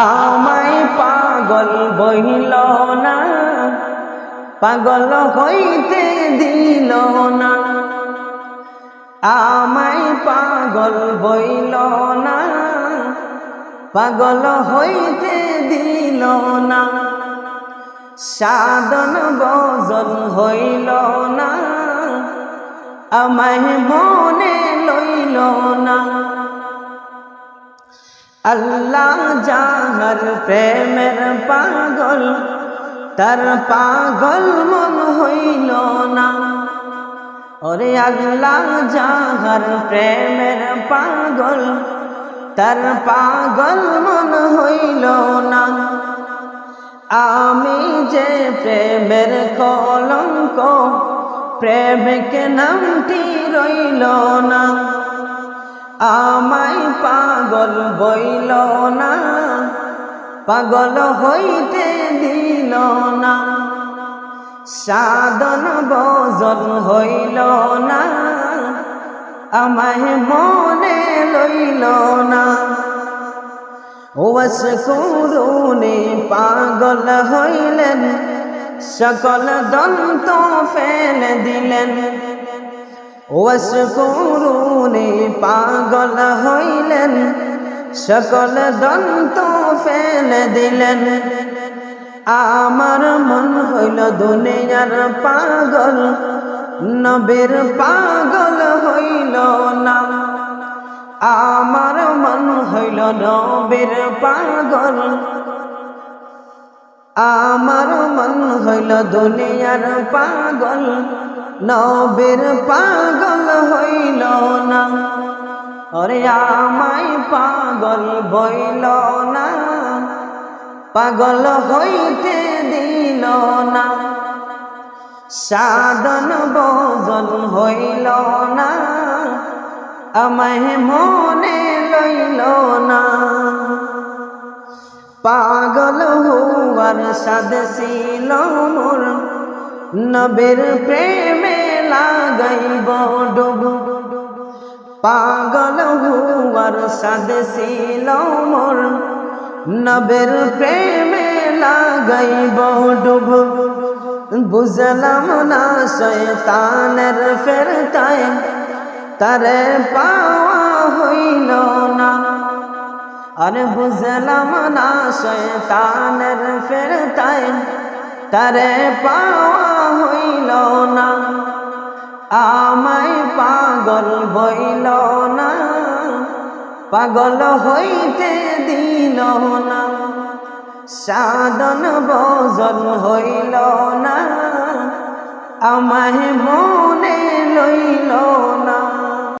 আমায় পাগল বহিল না, পাগল হইতে দিল না। আমায় পাগল বইল না, পাগল হইতে দিল না। সাধন বজল হইল না, আমায় মনে লইল না। আল্লাহ যাহার প্রেমের পাগল, তার পাগল মন হইল না। ওরে আল্লাহ যাহার প্রেমের পাগল, তার পাগল মন হইল না। আমি যে প্রেমের কলঙ্ক প্রেমিক নামটি রইল না। আমায় পাগল বইল না, পাগল হইতে দিল না। সাধন বজল হইল না, আমায় মনে লইল না। ওয়াস করুনি পাগল হইলেন, সকল দন্ত ফেলে দিলেন। ওয়াস করুনি পাগল হইলেন, সকল দন্ত ফেলে দিলেন। আমার মন হইল দুনিয়ার পাগল, নবের পাগল হইল না। আমার মন হইল নবের পাগল, আমার মন হইল দুনিয়ার পাগল নবের পাগল হইল না। অরে আমায় পাগল বইল না। পাগল হইতে দিল না। সাধন বজন হইল না। আমায় মনে লইল না। পাগল হওয়ার সাদ ছিল মোর। নবের প্রেমে লাগাইব ডুবু পাগল হওয়ার সাদ ছিল মোর। নবের প্রেমে লাগাইব ডুবু বুঝলাম না শয়তানের ফেরতায় তারে পাওয়া হইল না। আরে বুঝলাম না শয়তানের ফেরতায় তারে পাওয়া হইল না। আমায় পাগল বইল না, পাগল হইতে দিল না। সাধন বজল হইল না, আমায় মনে লইল না।